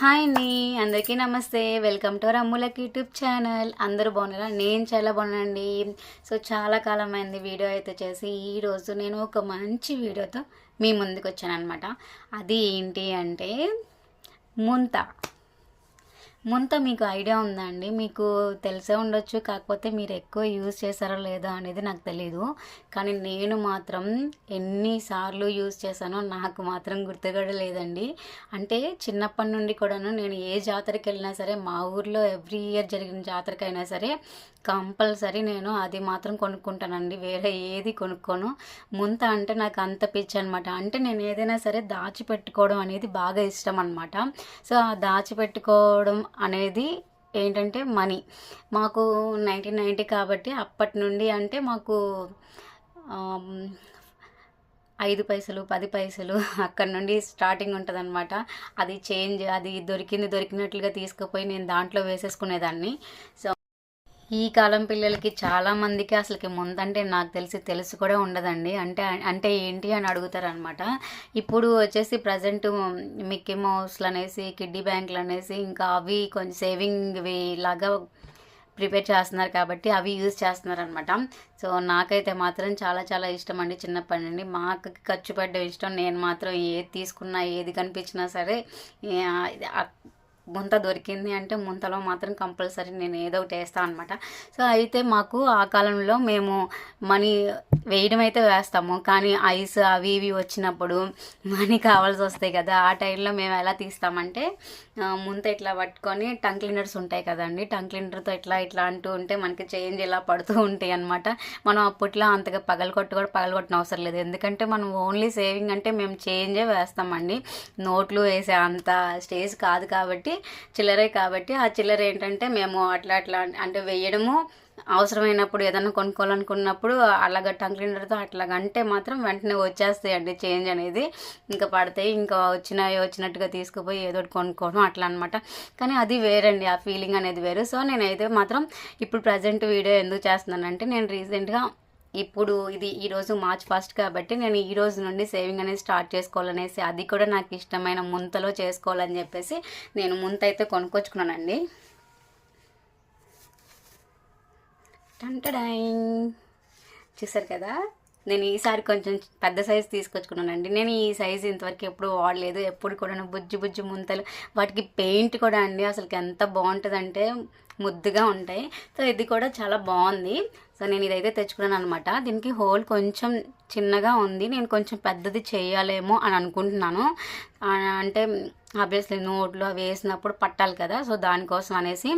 Hi అండి అందరికీ నమస్తే. వెల్కమ్ టు రమ్ములకి యూట్యూబ్ ఛానల్. అందరూ బాగున్నారా? నేను చాలా బాగున్నానండి. సో చాలా కాలం అయింది వీడియో అయితే చేసి. ఈరోజు నేను ఒక మంచి వీడియోతో మీ ముందుకు వచ్చాను అనమాట అది ఏంటి అంటే ముంత. ముంత మీకు ఐడియా ఉందా అండి మీకు తెలిసే ఉండొచ్చు. కాకపోతే మీరు ఎక్కువ యూజ్ చేశారో లేదో అనేది నాకు తెలీదు. కానీ నేను మాత్రం ఎన్నిసార్లు యూజ్ చేశానో నాకు మాత్రం గుర్తుగడ లేదండి. అంటే చిన్నప్పటి నుండి కూడాను నేను ఏ జాతరకి వెళ్ళినా సరే మా ఊర్లో ఎవ్రీ ఇయర్ జరిగిన జాతరకైనా సరే కంపల్సరీ నేను అది మాత్రం కొనుక్కుంటానండి. వేరే ఏది కొనుక్కోను. ముంత అంటే నాకు అంత పిచ్చి అనమాట అంటే నేను ఏదైనా సరే దాచిపెట్టుకోవడం అనేది బాగా ఇష్టం అనమాట సో ఆ దాచిపెట్టుకోవడం అనేది ఏంటంటే మనీ. మాకు నైన్టీన్ నైంటీ కాబట్టి అప్పటి నుండి అంటే మాకు ఐదు పైసలు పది పైసలు అక్కడ నుండి స్టార్టింగ్ ఉంటుంది అది చేంజ్ అది దొరికింది దొరికినట్లుగా తీసుకుపోయి నేను దాంట్లో వేసేసుకునేదాన్ని. సో ఈ కాలం పిల్లలకి చాలా మందికి అసలుకి ముందంటే నాకు తెలిసి తెలుసు కూడా ఉండదండి. అంటే అంటే ఏంటి అని అడుగుతారనమాట. ఇప్పుడు వచ్చేసి ప్రజెంట్ మిక్కీ మౌస్లు అనేసి కిడ్డీ బ్యాంకులు అనేసి ఇంకా అవి కొంచెం సేవింగ్వి లాగా ప్రిపేర్ చేస్తున్నారు కాబట్టి అవి యూజ్ చేస్తున్నారు అనమాట సో నాకైతే మాత్రం చాలా చాలా ఇష్టం అండి చిన్నప్పటి నుండి. మా అక్కకి ఖర్చు పెట్టడం ఇష్టం. నేను మాత్రం ఏది తీసుకున్నా ఏది కనిపించినా సరే ముంత దొరికింది అంటే ముంతలో మాత్రం కంపల్సరీ నేను ఏదో ఒకటి వేస్తాను అనమాట సో అయితే మాకు ఆ కాలంలో మేము మనీ వేయడం అయితే వేస్తాము. కానీ ఐస్ అవి ఇవి వచ్చినప్పుడు మనీ కావాల్సి వస్తాయి కదా ఆ టైంలో మేము ఎలా తీస్తామంటే ముంత ఇట్లా పట్టుకొని టంగ్ క్లీనర్స్ ఉంటాయి కదండి టంగ్ క్లీనర్తో ఇట్లా ఇట్లా అంటూ ఉంటే మనకి చేంజ్ ఇలా పడుతూ ఉంటాయి అనమాట మనం అప్పట్లో అంతగా పగలగొట్టు కూడా పగలగొట్టిన అవసరం లేదు. ఎందుకంటే మనం ఓన్లీ సేవింగ్ అంటే మేము చేంజే వేస్తామండి. నోట్లు వేసే అంత స్టేజ్ కాదు కాబట్టి చిల్లరే కాబట్టి ఆ చిల్లర ఏంటంటే మేము అట్లా అట్లా అంటే వేయడము. అవసరమైనప్పుడు ఏదైనా కొనుక్కోవాలనుకున్నప్పుడు అలాగ టంగ్ క్లీనర్తో అట్లాగంటే మాత్రం వెంటనే వచ్చేస్తాయండి చేంజ్ అనేది. ఇంకా పడతాయి ఇంకా వచ్చినాయి వచ్చినట్టుగా తీసుకుపోయి ఏదో కొనుక్కోవడం అట్లా అనమాట కానీ అది వేరండి ఆ ఫీలింగ్ అనేది వేరు. సో నేనైతే మాత్రం ఇప్పుడు ప్రజెంట్ వీడియో ఎందుకు చేస్తున్నానంటే నేను రీసెంట్గా ఇప్పుడు ఇది ఈరోజు మార్చ్ ఫస్ట్ కాబట్టి నేను ఈ రోజు నుండి సేవింగ్ అనేది స్టార్ట్ చేసుకోవాలనేసి అది కూడా నాకు ఇష్టమైన ముంతలో చేసుకోవాలని చెప్పేసి నేను ముంత అయితే కొనుక్కొచ్చుకున్నానండి. టంటడాయింగ్ చూసారు కదా? నేను ఈసారి కొంచెం పెద్ద సైజు తీసుకొచ్చుకున్నానండి. నేను ఈ సైజు ఇంతవరకు ఎప్పుడు వాడలేదు. ఎప్పుడు కూడా బుజ్జి బుజ్జి ముంతలు వాటికి పెయింట్ కూడా అండి. అసలుకి ఎంత బాగుంటుందంటే ముద్దుగా ఉంటాయి. సో ఇది కూడా చాలా బాగుంది. సో నేను ఇదైతే తెచ్చుకున్నాను అనమాట దీనికి హోల్ కొంచెం చిన్నగా ఉంది. నేను కొంచెం పెద్దది చేయాలేమో అని అనుకుంటున్నాను. అంటే ఆబ్వియస్లీ నోట్లో అవి వేసినప్పుడు పట్టాలి కదా సో దానికోసం అనేసి.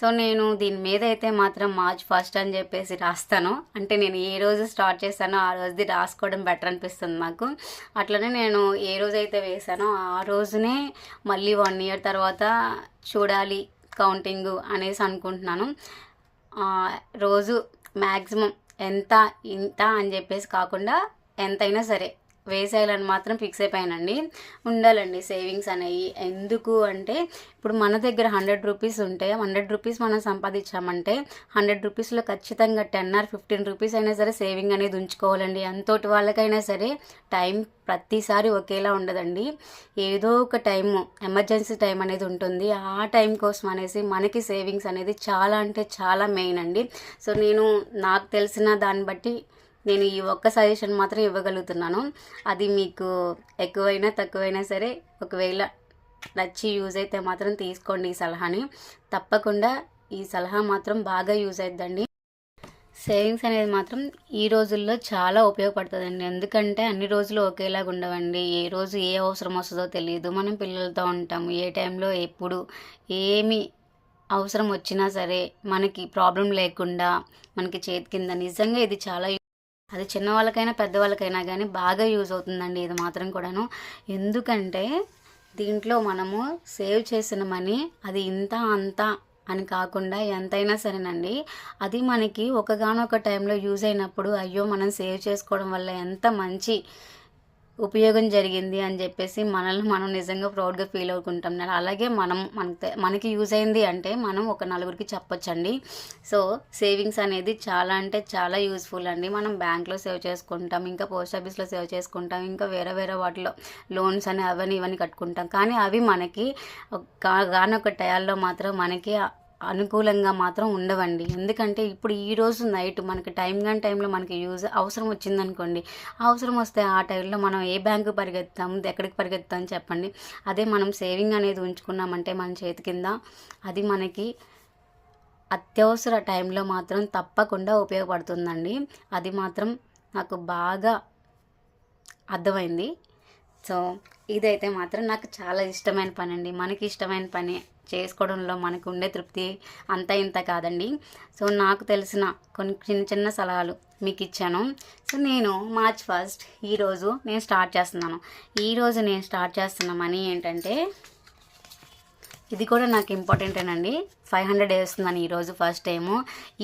సో నేను దీని మీద అయితే మాత్రం మార్చ్ ఫస్ట్ అని చెప్పేసి రాస్తాను. అంటే నేను ఏ రోజు స్టార్ట్ చేస్తానో ఆ రోజుది రాసుకోవడం బెటర్ అనిపిస్తుంది నాకు. అట్లనే నేను ఏ రోజైతే వేసానో ఆ రోజునే మళ్ళీ వన్ ఇయర్ తర్వాత చూడాలి కౌంటింగ్ అనేసి అనుకుంటున్నాను. రోజు మ్యాక్సిమం ఎంత ఇంత అని చెప్పేసి కాకుండా ఎంతైనా సరే. వేసేయాలని మాత్రం ఫిక్స్ అయిపోయానండి. ఉండాలండి సేవింగ్స్ అనేవి. ఎందుకు అంటే ఇప్పుడు మన దగ్గర హండ్రెడ్ రూపీస్ ఉంటే హండ్రెడ్ రూపీస్ మనం సంపాదించామంటే హండ్రెడ్ రూపీస్లో ఖచ్చితంగా టెన్ ఆర్ ఫిఫ్టీన్ రూపీస్ అయినా సరే సేవింగ్ అనేది ఉంచుకోవాలండి. ఎంతోటి వాళ్ళకైనా సరే టైం ప్రతిసారి ఒకేలా ఉండదండి. ఏదో ఒక టైం ఎమర్జెన్సీ టైం అనేది ఉంటుంది. ఆ టైం కోసం అనేసి మనకి సేవింగ్స్ అనేది చాలా అంటే చాలా మెయిన్ అండి. సో నేను నాకు తెలిసిన దాన్ని బట్టి నేను ఈ ఒక్క సజెషన్ మాత్రం ఇవ్వగలుగుతున్నాను. అది మీకు ఎక్కువైనా తక్కువైనా సరే ఒకవేళ నచ్చి యూజ్ అయితే మాత్రం తీసుకోండి ఈ సలహాని. తప్పకుండా ఈ సలహా మాత్రం బాగా యూజ్ అవుతుందండి సేవింగ్స్ అనేది మాత్రం ఈ రోజుల్లో చాలా ఉపయోగపడుతుందండి. ఎందుకంటే అన్ని రోజులు ఒకేలాగా ఉండవండి. ఏ రోజు ఏ అవసరం వస్తుందో తెలియదు. మనం పిల్లలతో ఉంటాము. ఏ టైంలో ఎప్పుడు ఏమి అవసరం వచ్చినా సరే మనకి ప్రాబ్లం లేకుండా మనకి చేతి కింద నిజంగా ఇది చాలా అది చిన్నవాళ్ళకైనా పెద్దవాళ్ళకైనా కానీ బాగా యూజ్ అవుతుందండి ఇది మాత్రం కూడాను. ఎందుకంటే దీంట్లో మనము సేవ్ చేసిన మనీ అది ఇంత అంత అని కాకుండా ఎంతైనా సరేనండి. అది మనకి ఒకగానొక టైంలో యూజ్ అయినప్పుడు అయ్యో మనం సేవ్ చేసుకోవడం వల్ల ఎంత మంచి ఉపయోగం జరిగింది అని చెప్పేసి మనల్ని మనం నిజంగా ప్రౌడ్గా ఫీల్ అవుకుంటాం. అలాగే మనం మనకి మనకి యూజ్ అయింది అంటే మనం ఒక నలుగురికి చెప్పొచ్చండి. సో సేవింగ్స్ అనేది చాలా అంటే చాలా యూస్ఫుల్ అండి. మనం బ్యాంక్లో సేవ్ చేసుకుంటాం ఇంకా పోస్ట్ ఆఫీస్లో సేవ్ చేసుకుంటాం ఇంకా వేరే వేరే వాటిలో లోన్స్ అని అవన్నీ ఇవన్నీ కట్టుకుంటాం. కానీ అవి మనకి కానొక టయాల్లో మాత్రం మనకి అనుకూలంగా మాత్రం ఉండవండి. ఎందుకంటే ఇప్పుడు ఈ రోజు నైట్ మనకి టైం కానీ టైంలో మనకి యూజ్ అవసరం వచ్చిందనుకోండి అవసరం వస్తే ఆ టైంలో మనం ఏ బ్యాంకు పరిగెత్తాము ఎక్కడికి పరిగెత్తాం చెప్పండి. అదే మనం సేవింగ్ అనేది ఉంచుకున్నామంటే మన చేతి కింద అది మనకి అత్యవసర టైంలో మాత్రం తప్పకుండా ఉపయోగపడుతుందండి. అది మాత్రం నాకు బాగా అర్థమైంది. సో ఇదైతే మాత్రం నాకు చాలా ఇష్టమైన పని అండి మనకి ఇష్టమైన పని చేసుకోవడంలో మనకు ఉండే తృప్తి అంత ఇంత కాదండి. సో నాకు తెలిసిన కొన్ని చిన్న చిన్న సలహాలు మీకు ఇచ్చాను సో నేను మార్చ్ ఫస్ట్ ఈరోజు నేను స్టార్ట్ చేస్తున్నాను. ఈరోజు నేను స్టార్ట్ చేస్తున్న మనీ ఏంటంటే ఇది కూడా నాకు ఇంపార్టెంటేనండి ఫైవ్ హండ్రెడ్ వేస్తున్నాను ఈరోజు ఫస్ట్ టైము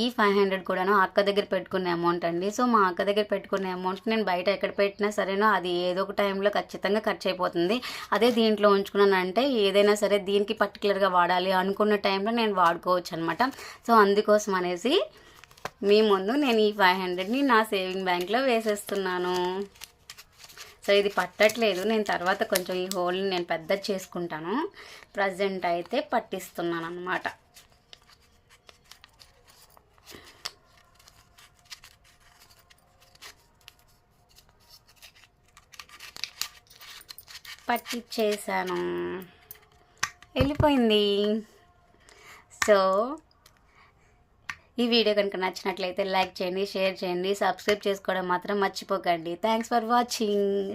ఈ ఫైవ్ హండ్రెడ్ కూడాను అక్క దగ్గర పెట్టుకునే అమౌంట్ అండి. సో మా అక్క దగ్గర పెట్టుకునే అమౌంట్ నేను బయట ఎక్కడ పెట్టినా సరేనో అది ఏదో ఒక టైంలో ఖచ్చితంగా ఖర్చు అయిపోతుంది. అదే దీంట్లో ఉంచుకున్నానంటే ఏదైనా సరే దీనికి పర్టికులర్గా వాడాలి అనుకున్న టైంలో నేను వాడుకోవచ్చు అనమాట సో అందుకోసం అనేసి మీ ముందు నేను ఈ ఫైవ్ హండ్రెడ్ని నా సేవింగ్ బ్యాంక్లో వేసేస్తున్నాను. సో ఇది పట్టట్లేదు. నేను తర్వాత కొంచెం ఈ హోల్ని నేను పెద్ద చేసుకుంటాను. ప్రజెంట్ అయితే పట్టిస్తున్నాను అనమాట పట్టించేసాను వెళ్ళిపోయింది. సో ఈ వీడియో కనుక నచ్చినట్లయితే లైక్ చేయండి షేర్ చేయండి సబ్స్క్రైబ్ చేసుకోవడం మాత్రం మర్చిపోకండి. Thanks for watching